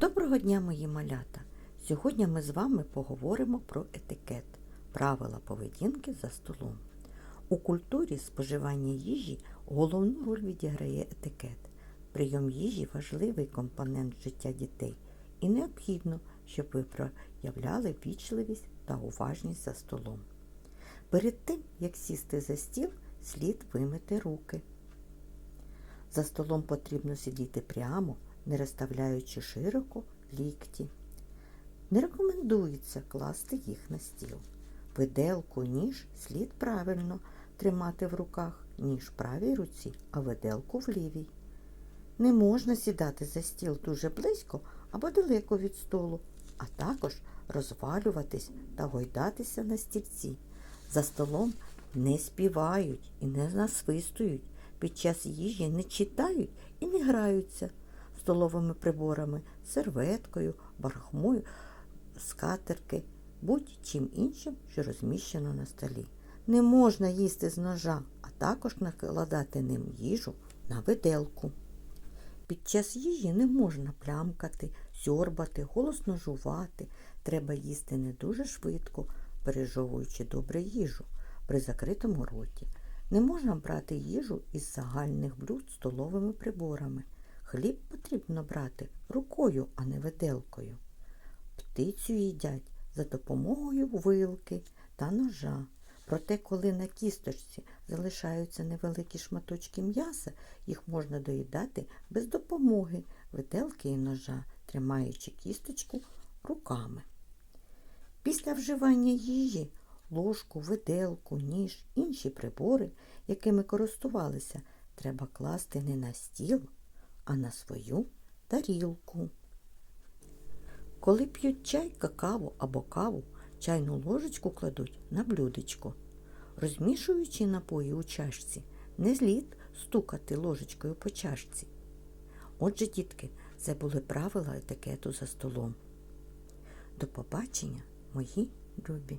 Доброго дня, мої малята! Сьогодні ми з вами поговоримо про етикет, правила поведінки за столом. У культурі споживання їжі головну роль відіграє етикет. Прийом їжі важливий компонент життя дітей і необхідно, щоб ви проявляли вічливість та уважність за столом. Перед тим, як сісти за стіл, слід вимити руки. За столом потрібно сидіти прямо, не розставляючи широко лікті. Не рекомендується класти їх на стіл. Виделку, ніж слід правильно тримати в руках, ніж правій руці, а виделку в лівій. Не можна сідати за стіл дуже близько або далеко від столу, а також розвалюватись та гойдатися на стільці. За столом не співають і не насвистують. Під час їжі не читають і не граються столовими приборами, серветкою, барахмою, скатерки, будь-чим іншим, що розміщено на столі. Не можна їсти з ножа, а також накладати ним їжу на виделку. Під час їжі не можна плямкати, сьорбати, голосно жувати. Треба їсти не дуже швидко, пережовуючи добре їжу при закритому роті. Не можна брати їжу із загальних блюд столовими приборами. Хліб потрібно брати рукою, а не виделкою. Птицю їдять за допомогою вилки та ножа. Проте, коли на кісточці залишаються невеликі шматочки м'яса, їх можна доїдати без допомоги виделки і ножа, тримаючи кісточку руками. Після вживання їжі ложку, виделку, ніж, інші прибори, якими користувалися, треба класти не на стіл, а на свою тарілку. Коли п'ють чай, какао або каву, чайну ложечку кладуть на блюдечко. Розмішуючи напої у чашці, не слід стукати ложечкою по чашці. Отже, дітки, це були правила етикету за столом. До побачення, мої любі!